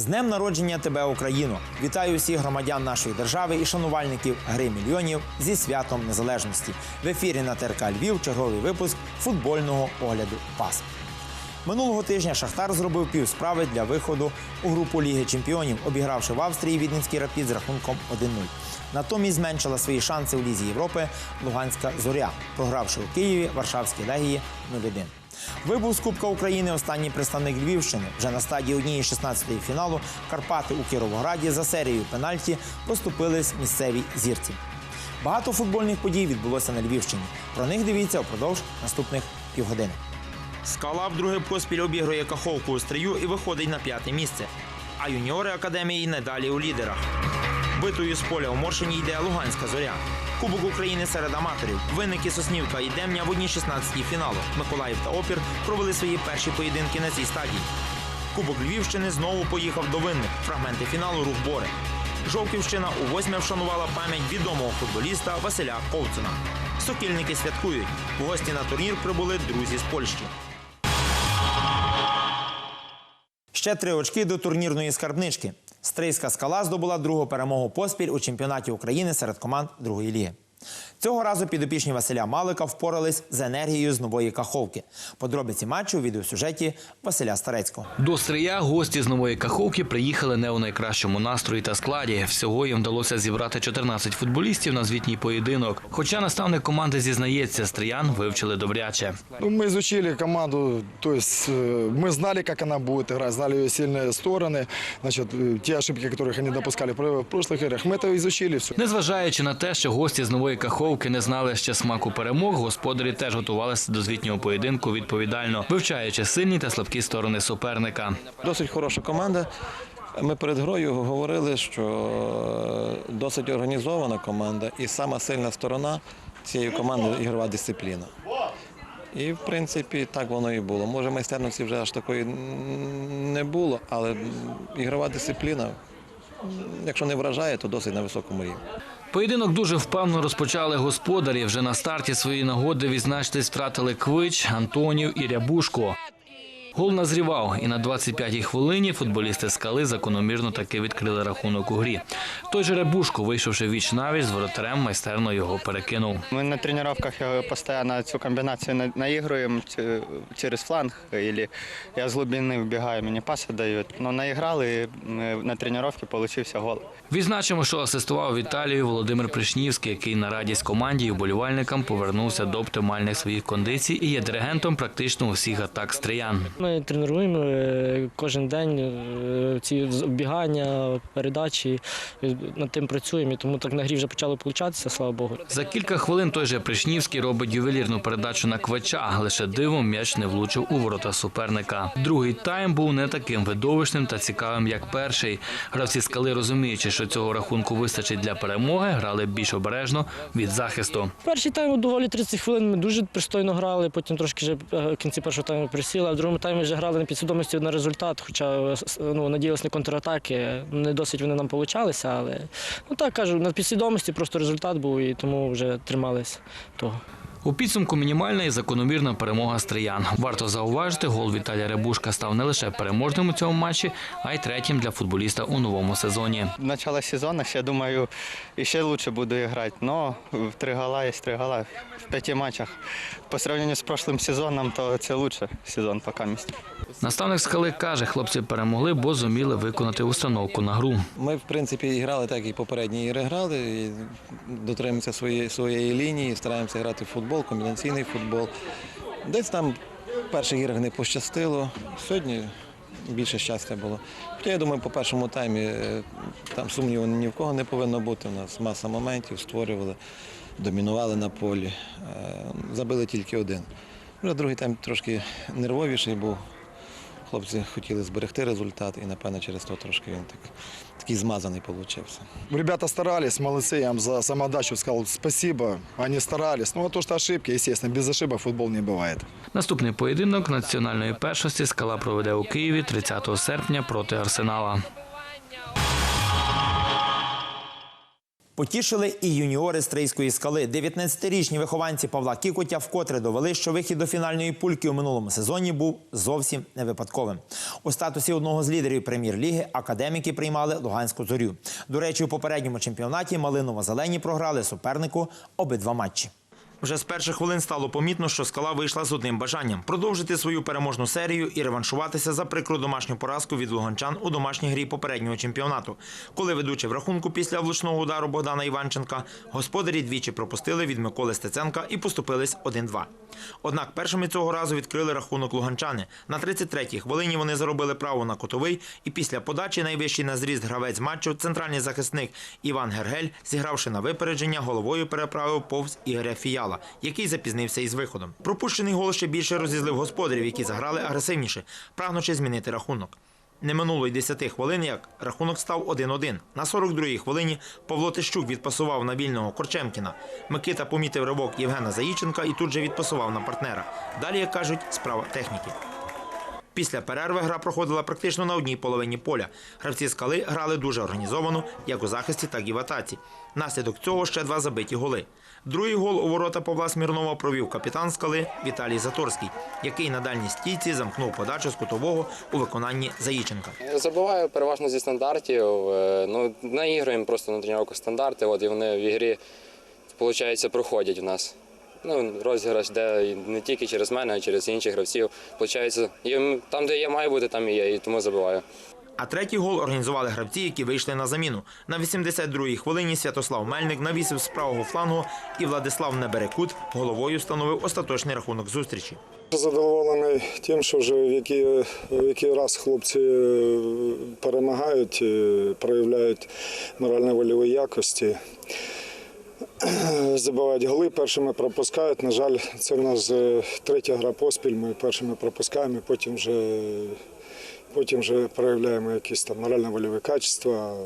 З днем народження тебе, Україно! Вітаю всіх громадян нашої держави і шанувальників гри мільйонів зі святом незалежності. В ефірі на ТРК Львів черговий випуск футбольного огляду ПАС. Минулого тижня Шахтар зробив пів справи для виходу у групу Ліги Чемпіонів, обігравши в Австрії Віденський рапід з рахунком 1-0. Натомість зменшила свої шанси у Лізі Європи Луганська зоря, програвши у Києві Варшавській легії 0-1. Вибув з Кубка України останній представник Львівщини. Вже на стадії однієї 16-ї фіналу Карпати у Кіровограді за серією пенальті поступились місцевій зірці. Багато футбольних подій відбулося на Львівщині. Про них дивіться впродовж наступних півгодини. Скала вдруге поспіль обігрує Каховку у стрію і виходить на п'яте місце. А юніори академії недалі у лідерах. Битою з поля у Моршині йде Луганська зоря. Кубок України серед аматорів. Винники Соснівка і Демня в одній 16-й фіналу. Миколаїв та Опір провели свої перші поєдинки на цій стадії. Кубок Львівщини знову поїхав до винних. Фрагменти фіналу рух Бори. Жовківщина у восьме вшанувала пам'ять відомого футболіста Василя Ковцуна. Сокільники святкують. В гості на турнір прибули друзі з Польщі. Ще три очки до турнірної скарбнички. Стрийська скала здобула другу перемогу поспіль у чемпіонаті України серед команд другої ліги. Цього разу підопічні Василя Малика впорались з енергією з нової каховки. Подробиці матчу у відеосюжеті Василя Старецького. До Стрия гості з нової Каховки приїхали не у найкращому настрої та складі. Всього їм вдалося зібрати 14 футболістів на звітній поєдинок. Хоча наставник команди зізнається, стриян вивчили добряче. Ну, мы изучили команду, то есть э, мы знали, как она будет играть, знали ее сильные стороны, значит, э, те ошибки, которых они допускали в прошлых играх, мы это изучили все. Незважаючи на те, що гості з нової Каховки не знали ще смаку перемог, господарі теж готувалися до звітнього поєдинку відповідально, вивчаючи сильні та слабкі сторони суперника. Досить хороша команда. Ми перед грою говорили, що е, досить організована команда, і сама сильна сторона цієї команди ігрова дисципліна. І в принципі так воно і було. Може, майстерності вже аж такої не було, але ігрова дисципліна, якщо не вражає, то досить на високому рівні. Поєдинок дуже впевнено розпочали господарі. Вже на старті своєї нагоди відзначитись втратили Квич, Антонів і Рябушко. Гол назрівав, і на 25-й хвилині футболісти скали закономірно таки відкрили рахунок у грі. Той же Рябушко, вийшовши віч навіч з воротарем, майстерно його перекинув. Мы на тренировках э, постоянно эту комбинацию на- наигрываем т- через фланг, или я с глубины вбегаю, мне пасы дают. Но наиграл, и э, на тренировке получился гол. Відзначимо, що асистував Віталію Володимир Пришнівський, який на радість команді і вболівальникам повернувся до оптимальних своїх кондицій і є диригентом практично усіх атак стриян. Ми тренуємо е, кожен день е, ці бігання, передачі, е, над тим працюємо, і тому так на грі вже почало получатися, слава Богу. За кілька хвилин той же Пришнівський робить ювелірну передачу на квача. Лише дивом м'яч не влучив у ворота суперника. Другий тайм був не таким видовищним та цікавим, як перший. Гравці скали, розуміючи, що цього рахунку вистачить для перемоги, грали більш обережно від захисту. Перший тайм доволі 30 хвилин ми дуже пристойно грали, потім трошки вже в кінці першого тайму присіли, а в другому таймі вже грали на підсвідомості на результат, хоча ну, надіялися на контратаки. Не досить вони нам получалися, але ну так кажу, на підсвідомості просто результат був і тому вже тримались того. У підсумку мінімальна і закономірна перемога стриян. Варто зауважити, гол Віталія Рябушка став не лише переможним у цьому матчі, а й третім для футболіста у новому сезоні. Начало сезона, я думаю, еще лучше буду играть. Но в три гола есть три гола в пяти матчах. По сравнению с прошлым сезоном, то это лучше сезон пока месте. Наставник скали каже, хлопці перемогли, бо зуміли виконати установку на гру. Ми, в принципі, грали так, як і попередні ігри грали. І дотримуємося своєї, своєї лінії, стараємося грати в футбол, комбінаційний футбол. Десь там в перших іграх не пощастило. Сьогодні більше щастя було. Хоча я думаю, по першому таймі е, там сумніву ні в кого не повинно бути. У нас маса моментів, створювали, домінували на полі. Е, Забили тільки один. Вже другий тайм трошки нервовіший був. Хлопці хотіли зберегти результат, і, напевно, через то трошки він так, такий змазаний получився. Ребята старались, молодці, я им за самодачу сказав спасибо, вони старались. Ну, а то, що ошибки, звісно, без ошибок футбол не буває. Наступний поєдинок національної першості скала проведе у Києві 30 серпня проти Арсенала. Потішили і юніори Стрийської скали. 19-річні вихованці Павла Кікотя вкотре довели, що вихід до фінальної пульки у минулому сезоні був зовсім не випадковим. У статусі одного з лідерів прем'єр-ліги академіки приймали Луганську зорю. До речі, у попередньому чемпіонаті Малиново-Зелені програли супернику обидва матчі. Вже з перших хвилин стало помітно, що скала вийшла з одним бажанням продовжити свою переможну серію і реваншуватися за прикру домашню поразку від луганчан у домашній грі попереднього чемпіонату. Коли ведучи в рахунку після влучного удару Богдана Іванченка, господарі двічі пропустили від Миколи Стеценка і поступились 1-2. Однак першими цього разу відкрили рахунок луганчани. На 33-й хвилині вони заробили право на котовий, і після подачі найвищий на зріст гравець матчу центральний захисник Іван Гергель, зігравши на випередження, головою переправив повз Ігоря Фіяла, який запізнився із виходом. Пропущений гол ще більше розізлив господарів, які заграли агресивніше, прагнучи змінити рахунок. Не минуло й 10 хвилин, як рахунок став 1-1. На 42-й хвилині Павло Тищук відпасував на вільного Корчемкіна. Микита помітив ривок Євгена Заїченка і тут же відпасував на партнера. Далі, як кажуть, справа техніки. Після перерви гра проходила практично на одній половині поля. Гравці скали грали дуже організовано, як у захисті, так і в атаці. Наслідок цього ще два забиті голи. Другий гол у ворота Павла Смірнова провів капітан скали Віталій Заторський, який на дальній стійці замкнув подачу з кутового у виконанні Заїченка. Забиваю переважно зі стандартів. Е, Ну, наігруємо просто на тренувку стандарти, от, і вони в ігрі, виходить, проходять у нас. Ну, розіграш, де не тільки через мене, а й через інших гравців. Получається, там, де я маю бути, там і є, і тому забиваю. А третій гол організували гравці, які вийшли на заміну. На 82-й хвилині Святослав Мельник навісив з правого флангу і Владислав Неберекут головою встановив остаточний рахунок зустрічі. Задоволений тим, що вже в який, в який раз хлопці е, перемагають, е, проявляють морально-вольові якості, забивають голи, першими пропускають. На жаль, це в нас е, третя гра поспіль. Ми першими пропускаємо, потім вже, потім вже проявляємо якісь там морально-вольові качества,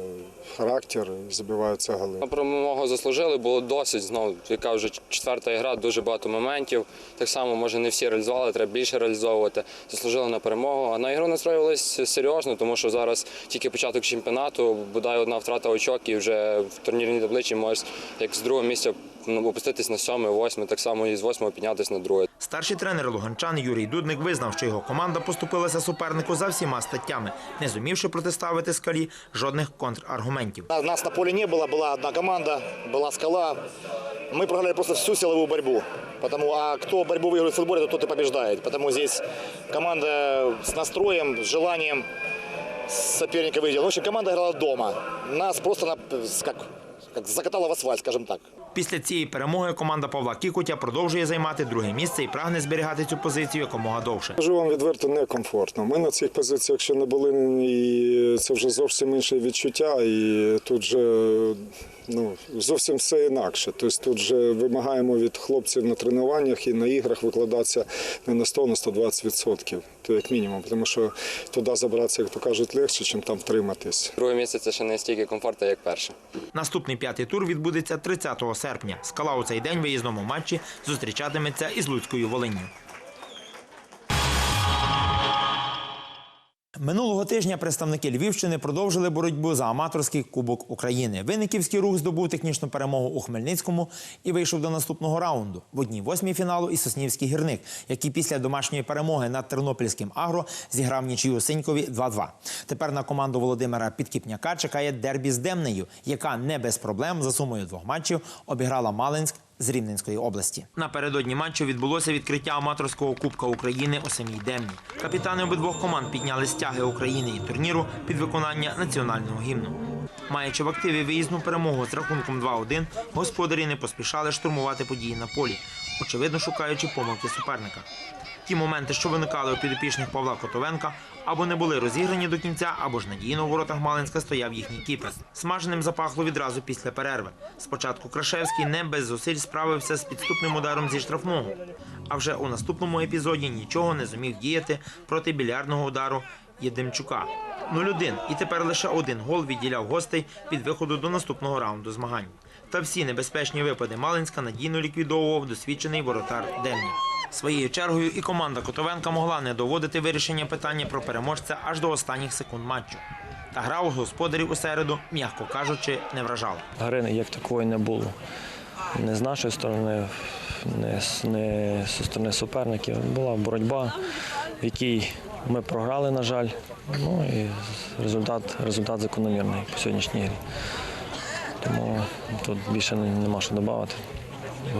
характер, і забиваються голи. На перемогу заслужили, було досить. Знову, яка вже четверта гра, дуже багато моментів. Так само, може, не всі реалізували, треба більше реалізовувати. Заслужили на перемогу. А на ігру настроювалися серйозно, тому що зараз тільки початок чемпіонату, бодай одна втрата очок, і вже в турнірній таблиці можеш як з другого місця ну, опуститись на сьоме, восьме, так само і з восьмого піднятися на друге. Старший тренер Луганчан Юрій Дудник визнав, що його команда поступилася супернику за всіма статтями, не зумівши протиставити скалі жодних контраргументів. А Нас на поле не было, была одна команда, была скала. Мы проиграли просто всю силовую борьбу. Потому, а кто борьбу выигрывает в футболе, то тот и побеждает. Потому здесь команда с настроем, с желанием соперника выиграть. В общем, команда играла дома. Нас просто на, как, как закатала в асфальт, скажем так. Після цієї перемоги команда Павла Кікутя продовжує займати друге місце і прагне зберігати цю позицію якомога довше. Скажу вам відверто некомфортно. Ми на цих позиціях ще не були, і це вже зовсім інше відчуття, і тут же ну, зовсім все інакше. Тобто тут же вимагаємо від хлопців на тренуваннях і на іграх викладатися не на 100, на 120 відсотків, то як мінімум, тому що туди забратися, як то кажуть, легше, ніж там втриматись. Друге місце це ще не стільки комфорту, як перше. Наступний п'ятий тур відбудеться 30 серпня. Скала у цей день в виїзному матчі зустрічатиметься із Луцькою Волинню. Минулого тижня представники Львівщини продовжили боротьбу за аматорський кубок України. Винниківський рух здобув технічну перемогу у Хмельницькому і вийшов до наступного раунду. В одній восьмій фіналу і Соснівський гірник, який після домашньої перемоги над Тернопільським агро зіграв нічию Синькові 2-2. Тепер на команду Володимира Підкіпняка чекає дербі з Демнею, яка не без проблем за сумою двох матчів обіграла Малинськ з Рівненської області. Напередодні матчу відбулося відкриття аматорського кубка України у самій Демні. Капітани обидвох команд підняли стяги України і турніру під виконання національного гімну. Маючи в активі виїзну перемогу з рахунком 2-1, господарі не поспішали штурмувати події на полі, очевидно шукаючи помилки суперника. Ті моменти, що виникали у підопічних Павла Котовенка, або не були розіграні до кінця, або ж надійно у воротах Малинська стояв їхній кіпер. Смаженим запахло відразу після перерви. Спочатку Крашевський не без зусиль справився з підступним ударом зі штрафного. А вже у наступному епізоді нічого не зумів діяти проти білярдного удару Єдемчука. 0-1. І тепер лише один гол відділяв гостей від виходу до наступного раунду змагань. Та всі небезпечні випади Малинська надійно ліквідовував досвідчений воротар Демні. Своєю чергою і команда Котовенка могла не доводити вирішення питання про переможця аж до останніх секунд матчу. Та гра у господарів у середу, м'яко кажучи, не вражала. Гри як такої не було. Не з нашої сторони, не, з- не зі сторони суперників. Була боротьба, в якій ми програли, на жаль. Ну і результат, результат закономірний по сьогоднішній грі. Тому тут більше нема що додати.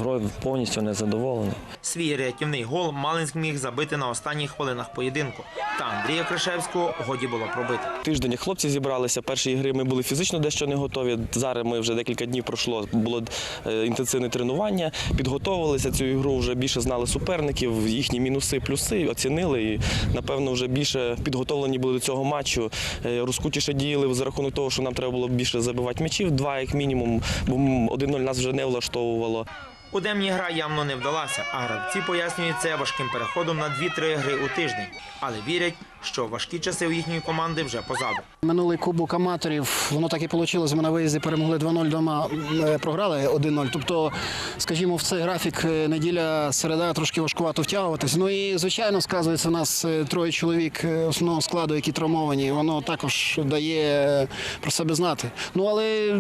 Грою повністю не задоволений. Свій рятівний гол Малинськ міг забити на останніх хвилинах поєдинку. Та Андрія Кришевського годі було пробити. Тиждень хлопці зібралися. Перші ігри ми були фізично дещо не готові. Зараз ми вже декілька днів пройшло. Було е, інтенсивне тренування, підготовилися цю ігру. Вже більше знали суперників, їхні мінуси, плюси оцінили. І напевно вже більше підготовлені були до цього матчу. Е, Розкутіше діяли за рахунок того, що нам треба було більше забивати м'ячів, два як мінімум, бо 1-0 нас вже не влаштовувало. У Демні гра явно не вдалася, а гравці пояснюють це важким переходом на 2-3 гри у тиждень, але вірять, що важкі часи у їхньої команди вже позаду. Минулий кубок аматорів, воно так і вийшло. Ми на виїзді перемогли 2-0 дома, е, програли 1-0. Тобто, скажімо, в цей графік е, неділя, середа трошки важкувато втягуватись. Ну і звичайно, сказується, у нас е, троє чоловік основного складу, які травмовані. Воно також дає про себе знати. Ну але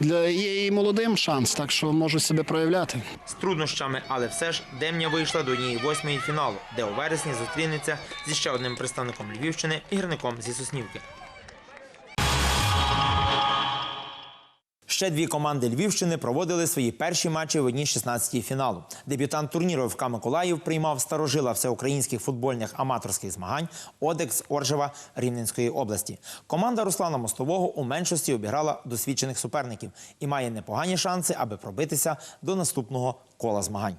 для є і молодим шанс, так що можуть себе проявляти. З труднощами, але все ж Демня вийшла до однієї восьмої фіналу, де у вересні зустрінеться зі ще одним представником Львівщини і гірником зі Соснівки. Ще дві команди Львівщини проводили свої перші матчі в одній 16-й фіналу. Дебютант турніру ФК Миколаїв приймав старожила всеукраїнських футбольних аматорських змагань Одекс Оржева Рівненської області. Команда Руслана Мостового у меншості обіграла досвідчених суперників і має непогані шанси, аби пробитися до наступного кола змагань.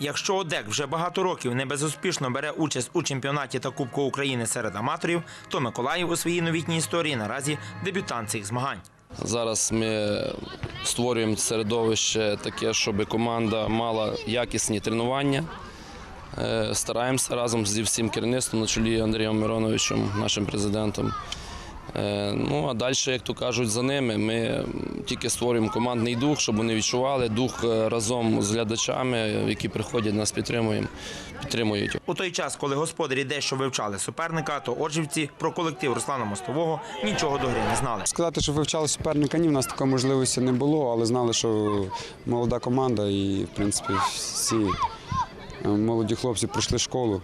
Якщо ОДЕК вже багато років не безуспішно бере участь у чемпіонаті та Кубку України серед аматорів, то Миколаїв у своїй новітній історії наразі дебютант цих змагань. Зараз ми створюємо середовище таке, щоб команда мала якісні тренування. Е, Стараємося разом зі всім керівництвом на чолі Андрієм Мироновичем, нашим президентом. Е, Ну а далі, як то кажуть, за ними ми тільки створюємо командний дух, щоб вони відчували дух е, разом з глядачами, які приходять нас підтримуємо, підтримують. У той час, коли господарі дещо вивчали суперника, то оржівці про колектив Руслана Мостового нічого до гри не знали. Сказати, що вивчали суперника, ні, в нас такої можливості не було, але знали, що молода команда і, в принципі, всі е, молоді хлопці пройшли школу.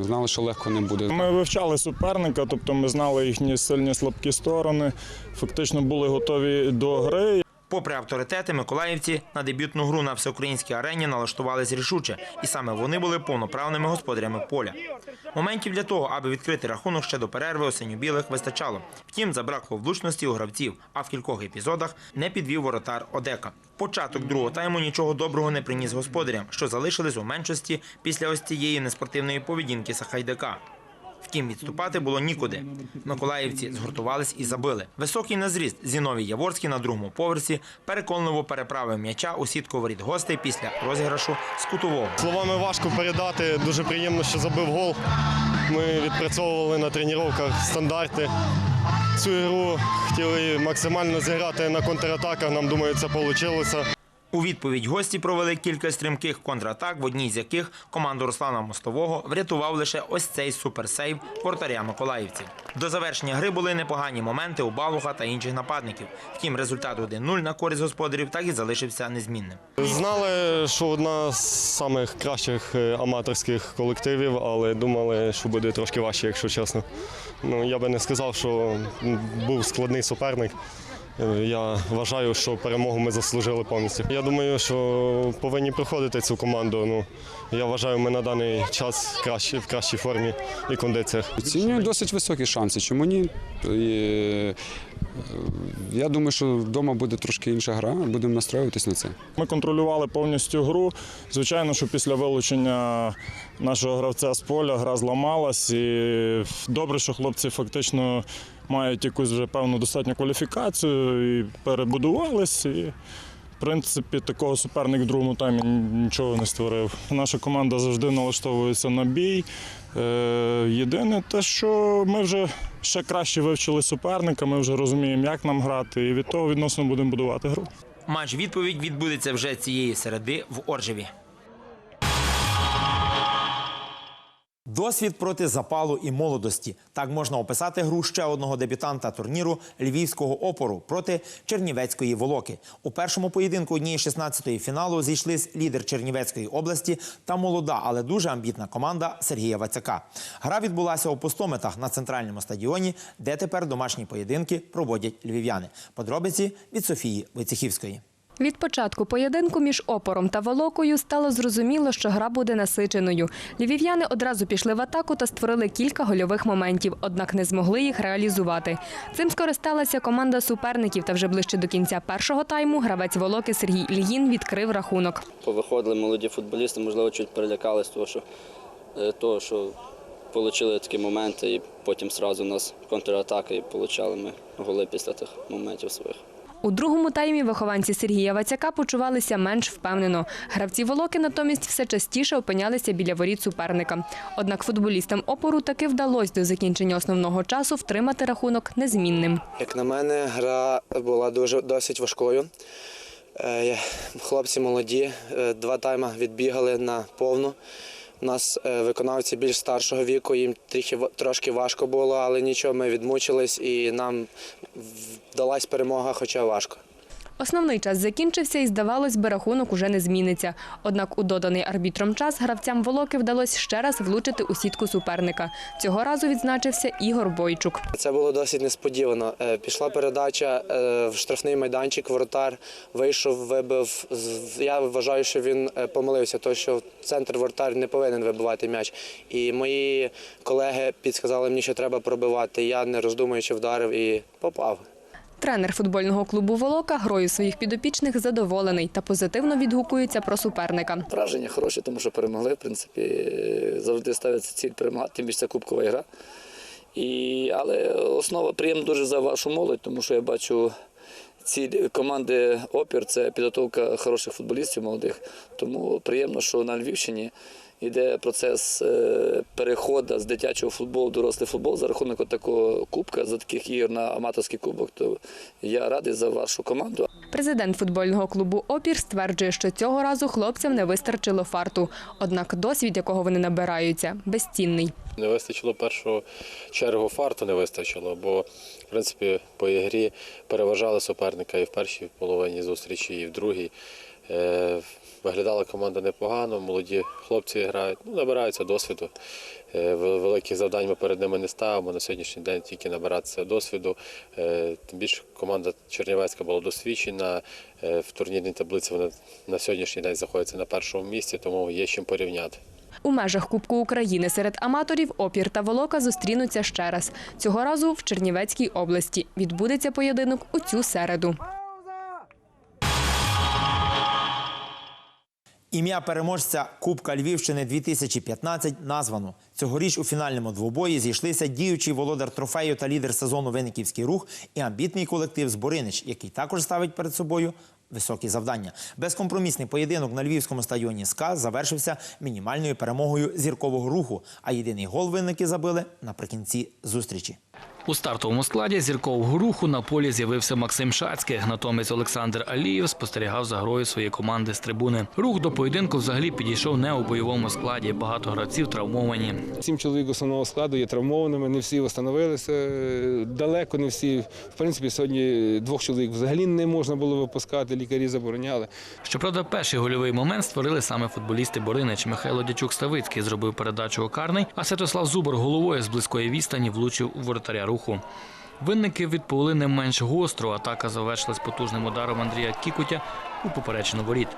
Знали, що легко не буде. Ми вивчали суперника, тобто ми знали їхні сильні слабкі сторони, фактично були готові до гри. Попри авторитети, миколаївці на дебютну гру на всеукраїнській арені налаштувались рішуче, і саме вони були повноправними господарями поля. Моментів для того, аби відкрити рахунок ще до перерви осенньо-білих вистачало. Втім, забракло влучності у гравців, а в кількох епізодах не підвів воротар Одека. Початок другого тайму нічого доброго не приніс господарям, що залишились у меншості після ось цієї неспортивної поведінки Сахайдика. Втім, відступати було нікуди. Миколаївці згуртувались і забили. Високий на зріст Зіновій Яворський на другому поверсі переконливо переправив м'яча у сітку воріт гостей після розіграшу з кутового. Словами важко передати. Дуже приємно, що забив гол. Ми відпрацьовували на тренуваннях стандарти. Цю ігру хотіли максимально зіграти на контратаках. Нам думаю, це вийшло. У відповідь гості провели кілька стрімких контратак, в одній з яких команду Руслана Мостового врятував лише ось цей суперсейв воротаря Миколаївців. До завершення гри були непогані моменти у Балуха та інших нападників. Втім, результат 1-0 на користь господарів так і залишився незмінним. Знали, що одна з самих кращих е, аматорських колективів, але думали, що буде трошки важче, якщо чесно. Ну, я би не сказав, що був складний суперник. Е, Я вважаю, що перемогу ми заслужили повністю. Я думаю, що повинні проходити цю команду. Ну, я вважаю, ми на даний час кращі, в кращій формі і кондиціях. Оцінюю досить високі шанси. Чому ні? І, е, я думаю, що вдома буде трошки інша гра, будемо настроюватись на це. Ми контролювали повністю гру. Звичайно, що після вилучення нашого гравця з поля гра зламалась. І добре, що хлопці фактично мають якусь вже певну достатню кваліфікацію і перебудувались. І, в принципі, такого суперник в другому таймі нічого не створив. Наша команда завжди налаштовується на бій. Е, Єдине те, що ми вже ще краще вивчили суперника, ми вже розуміємо, як нам грати, і від того відносно будемо будувати гру. Матч відповідь відбудеться вже цієї середи в Оржеві. Досвід проти запалу і молодості. Так можна описати гру ще одного дебютанта турніру львівського опору проти Чернівецької волоки. У першому поєдинку однієї 16-ї фіналу зійшлись лідер Чернівецької області та молода, але дуже амбітна команда Сергія Вацяка. Гра відбулася у пустометах на центральному стадіоні, де тепер домашні поєдинки проводять львів'яни. Подробиці від Софії Войцехівської. Від початку поєдинку між опором та волокою стало зрозуміло, що гра буде насиченою. Львів'яни одразу пішли в атаку та створили кілька гольових моментів, однак не змогли їх реалізувати. Цим скористалася команда суперників. Та вже ближче до кінця першого тайму гравець волоки Сергій Ільїн відкрив рахунок. Повиходили молоді футболісти, можливо, чуть перелякались, того, що, е, того, що отримали такі моменти, і потім одразу у нас контратака, і отримали ми голи після тих моментів своїх. У другому таймі вихованці Сергія Вацяка почувалися менш впевнено. Гравці волоки натомість все частіше опинялися біля воріт суперника. Однак футболістам опору таки вдалося до закінчення основного часу втримати рахунок незмінним. Як на мене, гра була дуже досить важкою. Е, Хлопці молоді, е, два тайми відбігали на повну. У нас е, виконавці більш старшого віку, їм трохи, трошки важко було, але нічого, ми відмучились і нам вдалась перемога, хоча важко. Основний час закінчився і, здавалось би, рахунок уже не зміниться. Однак у доданий арбітром час гравцям волоки вдалося ще раз влучити у сітку суперника. Цього разу відзначився Ігор Бойчук. Це було досить несподівано. Е, Пішла передача е, в штрафний майданчик, воротар вийшов, вибив. Я вважаю, що він е, помилився, тому що центр воротар не повинен вибивати м'яч. І мої колеги підсказали мені, що треба пробивати. Я не роздумуючи вдарив і попав. Тренер футбольного клубу Волока грою своїх підопічних задоволений та позитивно відгукується про суперника. Враження хороші, тому що перемогли. В принципі, завжди ставиться ціль перемагати, тим більше це кубкова гра. І, але основа приємно дуже за вашу молодь, тому що я бачу ціль команди Опір це підготовка хороших футболістів молодих. Тому приємно, що на Львівщині йде процес е, переходу з дитячого футболу в дорослий футбол за рахунок такого кубка, за таких ігор на аматорський кубок. То я радий за вашу команду. Президент футбольного клубу Опір стверджує, що цього разу хлопцям не вистачило фарту. Однак досвід, якого вони набираються, безцінний. Не вистачило першу чергу фарту, не вистачило, бо в принципі по ігрі переважали суперника і в першій половині зустрічі, і в другій. Виглядала команда непогано, молоді хлопці грають, ну, набираються досвіду. Е, Великих завдань ми перед ними не ставимо. На сьогоднішній день тільки набиратися досвіду. Е, Тим більше команда Чернівецька була досвідчена. Е, В турнірній таблиці вони на сьогоднішній день знаходяться на першому місці, тому є чим порівняти. У межах Кубку України серед аматорів Опір та Волока зустрінуться ще раз. Цього разу в Чернівецькій області. Відбудеться поєдинок у цю середу. Ім'я переможця Кубка Львівщини 2015 названо. Цьогоріч у фінальному двобої зійшлися діючий володар трофею та лідер сезону Винниківський рух і амбітний колектив Зборинич, який також ставить перед собою високі завдання. Безкомпромісний поєдинок на львівському стадіоні СКА завершився мінімальною перемогою зіркового руху, а єдиний гол винники забили наприкінці зустрічі. У стартовому складі зіркового руху на полі з'явився Максим Шацький. Натомість Олександр Алієв спостерігав за грою своєї команди з трибуни. Рух до поєдинку взагалі підійшов не у бойовому складі. Багато гравців травмовані. Сім чоловік основного складу є травмованими, не всі встановилися. Далеко не всі. В принципі, сьогодні двох чоловік взагалі не можна було випускати, лікарі забороняли. Щоправда, перший гольовий момент створили саме футболісти Боринич. Михайло Дячук Ставицький зробив передачу у карний, а Святослав Зубор головою з близької відстані влучив у воротаря руху. Винники відповіли не менш гостро. Атака завершилась потужним ударом Андрія Кікутя у поперечину воріт.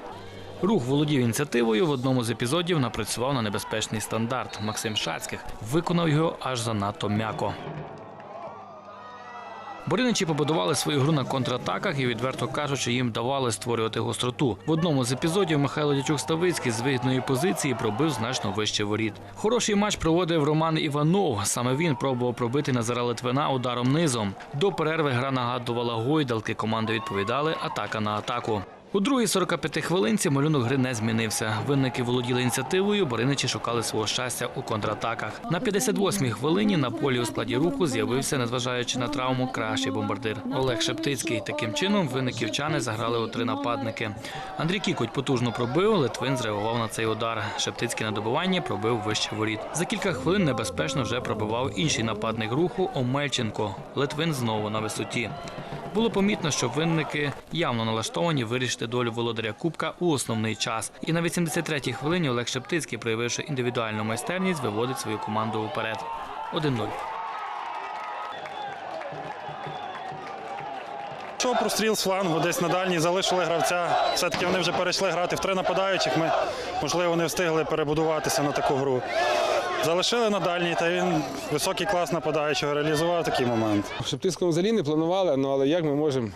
Рух володів ініціативою. В одному з епізодів напрацював на небезпечний стандарт. Максим Шацьких виконав його аж занадто м'яко. Бориничі побудували свою гру на контратаках і, відверто кажучи, їм давали створювати гостроту. В одному з епізодів Михайло Дячук Ставицький з вигідної позиції пробив значно вище воріт. Хороший матч проводив Роман Іванов. Саме він пробував пробити Назара Литвина ударом низом. До перерви гра нагадувала гойдалки. Команди відповідали атака на атаку. У другій 45 хвилинці малюнок гри не змінився. Винники володіли ініціативою, бориничі шукали свого щастя у контратаках. На 58-й хвилині на полі у складі руху з'явився, незважаючи на травму, кращий бомбардир Олег Шептицький. Таким чином винниківчани заграли у три нападники. Андрій Кікоть потужно пробив, Литвин зреагував на цей удар. Шептицький на добиванні пробив вище воріт. За кілька хвилин небезпечно вже пробивав інший нападник руху Омельченко. Литвин знову на висоті. Було помітно, що винники явно налаштовані вирішити долю володаря Кубка у основний час. І на 83-й хвилині Олег Шептицький, проявивши індивідуальну майстерність, виводить свою команду вперед. 1-0. Що простріл з флангу, десь на дальній залишили гравця. Все-таки вони вже перейшли грати в три нападаючих. Ми, можливо, не встигли перебудуватися на таку гру. Залишили на дальній, та він високий клас нападаючого реалізував такий момент. Щоб Шептицькому взагалі не планували, ну але як ми можемо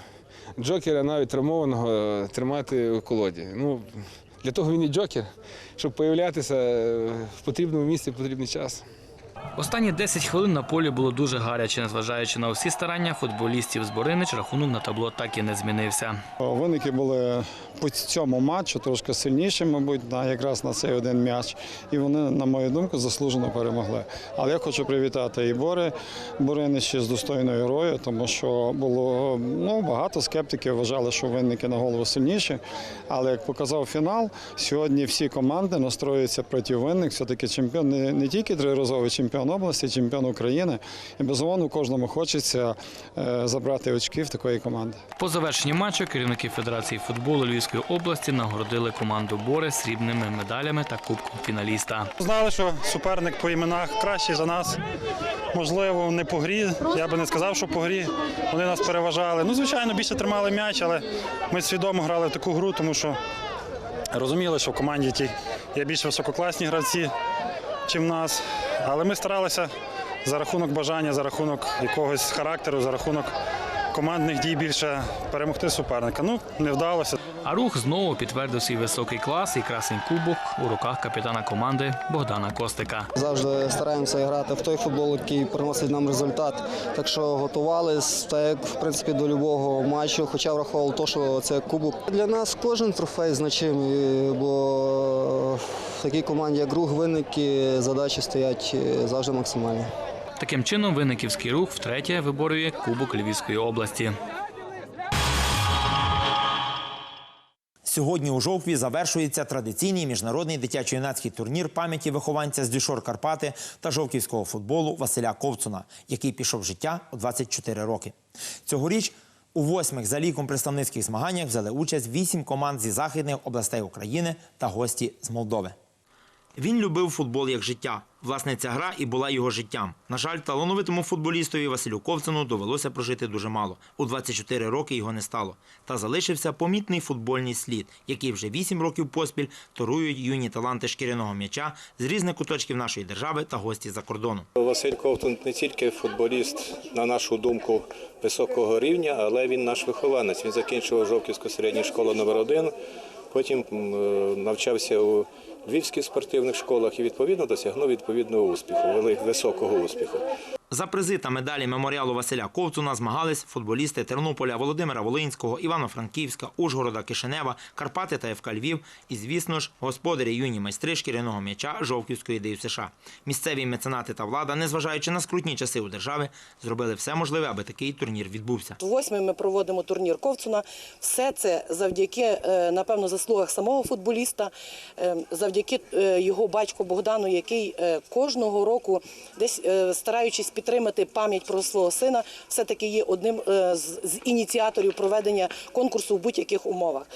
джокера навіть травмованого е, тримати у колоді? Ну, для того він і джокер, щоб появлятися е, в потрібному місці в потрібний час. Останні 10 хвилин на полі було дуже гаряче, незважаючи на всі старання футболістів з Боринич, рахунок на табло так і не змінився. Винники були по цьому матчу трошки сильніші, мабуть, на якраз на цей один м'яч. І вони, на мою думку, заслужено перемогли. Але я хочу привітати і Бори Бориничі з достойною грою, тому що було ну, багато скептиків вважали, що винники на голову сильніші. Але як показав фінал, сьогодні всі команди настроюються проти винних. Все-таки чемпіон не, не тільки триразовий чемпіон області, чемпіон України. І безумовно кожному хочеться е, забрати очки в такої команди. По завершенні матчу керівники Федерації футболу Львівської області нагородили команду Бори срібними медалями та кубком фіналіста. Знали, що суперник по іменах кращий за нас. Можливо, не по грі. Я би не сказав, що по грі вони нас переважали. Ну, звичайно, більше тримали м'яч, але ми свідомо грали в таку гру, тому що розуміли, що в команді ті є більш висококласні гравці, чим нас. Але ми старалися за рахунок бажання, за рахунок якогось характеру, за рахунок командних дій більше перемогти суперника. Ну, не вдалося. А рух знову підтвердив свій високий клас і красень кубок у руках капітана команди Богдана Костика. Завжди стараємося грати в той футбол, який приносить нам результат. Так що готувалися так як в принципі до будь-якого матчу, хоча враховували те, що це кубок. Для нас кожен трофей значимий, бо в такій команді, як рух винники, задачі стоять завжди максимальні. Таким чином, винниківський рух втретє виборює Кубок Львівської області. Сьогодні у Жовкві завершується традиційний міжнародний дитячо-юнацький турнір пам'яті вихованця з Дюшор Карпати та жовківського футболу Василя Ковцуна, який пішов в життя у 24 роки. Цьогоріч у восьмих за ліком представницьких змаганнях взяли участь вісім команд зі західних областей України та гості з Молдови. Він любив футбол як життя. Власне, ця гра і була його життям. На жаль, талановитому футболістові Василю Ковцину довелося прожити дуже мало. У 24 роки його не стало. Та залишився помітний футбольний слід, який вже 8 років поспіль торують юні таланти шкіряного м'яча з різних куточків нашої держави та гості за кордону. Василь Ковтун не тільки футболіст, на нашу думку, високого рівня, але він наш вихованець. Він закінчував Жовківську середню школу номер 1 потім е, навчався у львівських спортивних школах і відповідно досягнув відповідного успіху, вели- високого успіху. За призи та медалі меморіалу Василя Ковцуна змагались футболісти Тернополя, Володимира Волинського, Івано-Франківська, Ужгорода, Кишинева, Карпати та ФК Львів і, звісно ж, господарі юні майстри шкіряного м'яча Жовківської ДЮСШ. США. Місцеві меценати та влада, незважаючи на скрутні часи у держави, зробили все можливе, аби такий турнір відбувся. Восьмий ми проводимо турнір Ковцуна. Все це завдяки, е, напевно, заслугах самого футболіста, е, завдяки е, його батьку Богдану, який е, кожного року, десь е, стараючись підтримати пам'ять про свого сина, все-таки є одним з ініціаторів проведення конкурсу в будь-яких умовах.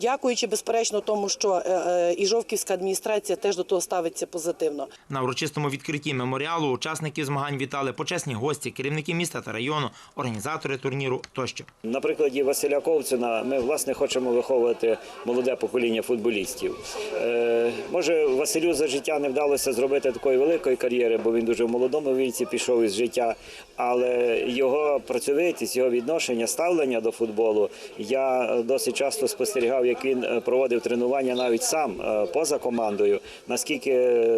Дякуючи, безперечно, тому, що е, е, і Жовківська адміністрація теж до того ставиться позитивно. На урочистому відкритті меморіалу учасників змагань вітали почесні гості, керівники міста та району, організатори турніру тощо. На прикладі Василя Ковцина ми власне хочемо виховувати молоде покоління футболістів. Е, може, Василю за життя не вдалося зробити такої великої кар'єри, бо він дуже в молодому віці пішов із життя. Але його працьовитість, його відношення, ставлення до футболу я досить часто спостерігав, як він е, проводив тренування навіть сам е, поза командою. Наскільки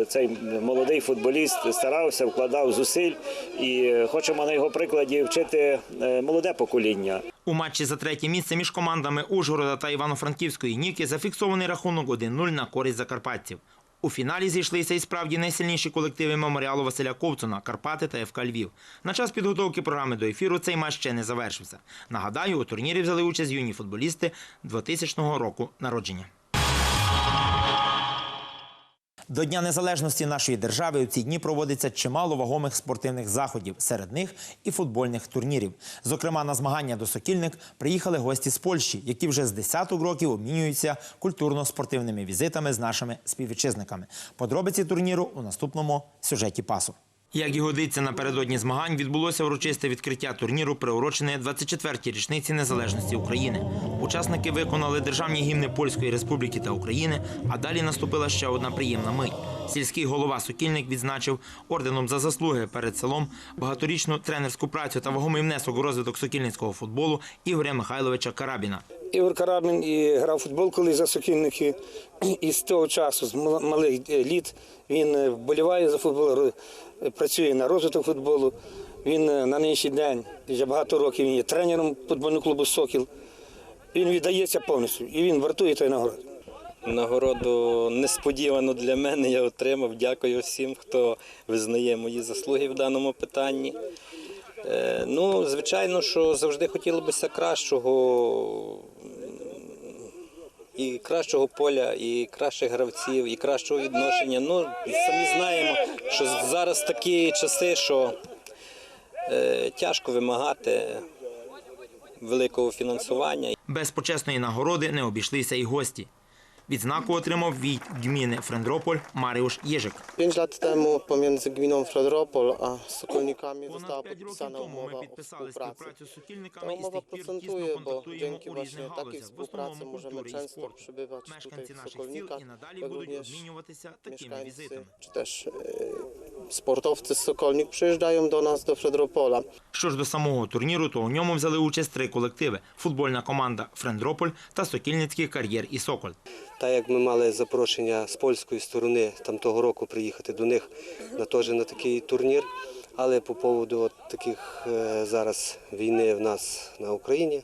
цей молодий футболіст старався, вкладав зусиль, і хочемо на його прикладі вчити е, молоде покоління. У матчі за третє місце між командами Ужгорода та Івано-Франківської Ніки зафіксований рахунок 1-0 на користь закарпатців. У фіналі зійшлися і справді найсильніші колективи меморіалу Василя Ковцуна, Карпати та ФК Львів. На час підготовки програми до ефіру цей матч ще не завершився. Нагадаю, у турнірі взяли участь юні футболісти 2000 року народження. До Дня Незалежності нашої держави у ці дні проводиться чимало вагомих спортивних заходів, серед них і футбольних турнірів. Зокрема, на змагання до Сокільник приїхали гості з Польщі, які вже з десяток років обмінюються культурно-спортивними візитами з нашими співвітчизниками. Подробиці турніру у наступному сюжеті пасу. Як і годиться напередодні змагань, відбулося урочисте відкриття турніру, приурочене 24-й річниці незалежності України. Учасники виконали державні гімни Польської Республіки та України, а далі наступила ще одна приємна мить. Сільський голова Сокільник відзначив орденом за заслуги перед селом багаторічну тренерську працю та вагомий внесок у розвиток сокільницького футболу Ігоря Михайловича Карабіна. Ігор Карабін і грав футбол колись за Сокільники. І з того часу, з малих літ, він вболіває за футбол, працює на розвиток футболу. Він е, на нинішній день, вже багато років, він є тренером футбольного клубу Сокіл. Він віддається повністю і він вартує той нагород. Нагороду несподівано для мене я отримав. Дякую всім, хто визнає мої заслуги в даному питанні. Е, Ну, звичайно, що завжди хотілося кращого і кращого поля, і кращих гравців, і кращого відношення. Ну, самі знаємо, що зараз такі часи, що е, тяжко вимагати великого фінансування. Без почесної нагороди не обійшлися і гості. Відзнаку отримав від гміни Френдрополь Маріуш Єжик. Pięć lat temu pomiędzy gminą Fredropol a Sokolnikami została П'ять років тому ми підписали співпрацю з Ta сукільниками і з тих пір тісно контактуємо у різних галузях, в основному культури і спорту. Мешканці наших сіл і надалі будуть обмінюватися такими візитами. czy też e, sportowcy z Sokolnik przyjeżdżają do nas do Fredropola. Що ж до самого турніру, то у ньому взяли участь три колективи: футбольна команда Френдрополь та Сокільницький кар'єр і Соколь. Так як ми мали запрошення з польської сторони там того року приїхати до них на теж на такий турнір. Але по поводу от таких е, зараз війни в нас на Україні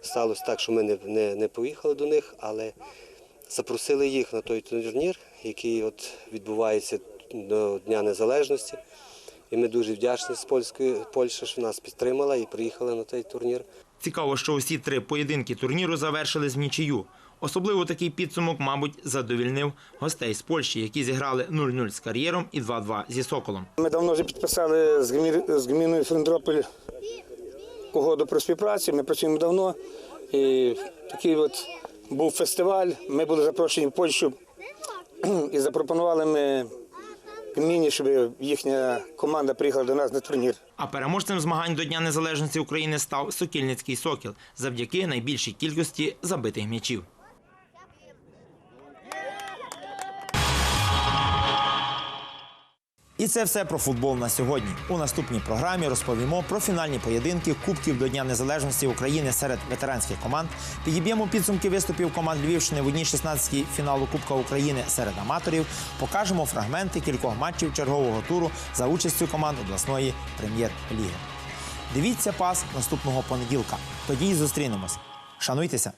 сталося так, що ми не, не, не поїхали до них, але запросили їх на той турнір, який от відбувається до Дня Незалежності. І ми дуже вдячні з польської Польщі, що нас підтримала і приїхали на той турнір. Цікаво, що усі три поєдинки турніру завершили з нічию. Особливо такий підсумок, мабуть, задовільнив гостей з Польщі, які зіграли 0-0 з кар'єром і 2-2 зі Соколом. Ми давно вже підписали з гмі- з гміною Френдрополь угоду про співпрацю. Ми працюємо давно. І такий от був фестиваль. Ми були запрошені в Польщу і запропонували ми гміні, щоб їхня команда приїхала до нас на турнір. А переможцем змагань до Дня Незалежності України став Сокільницький Сокіл завдяки найбільшій кількості забитих м'ячів. І це все про футбол на сьогодні. У наступній програмі розповімо про фінальні поєдинки Кубків до Дня Незалежності України серед ветеранських команд. Підіб'ємо підсумки виступів команд Львівщини в одній 16-й фіналу Кубка України серед аматорів. Покажемо фрагменти кількох матчів чергового туру за участю команд обласної прем'єр-ліги. Дивіться пас наступного понеділка. Тоді й зустрінемось. Шануйтеся!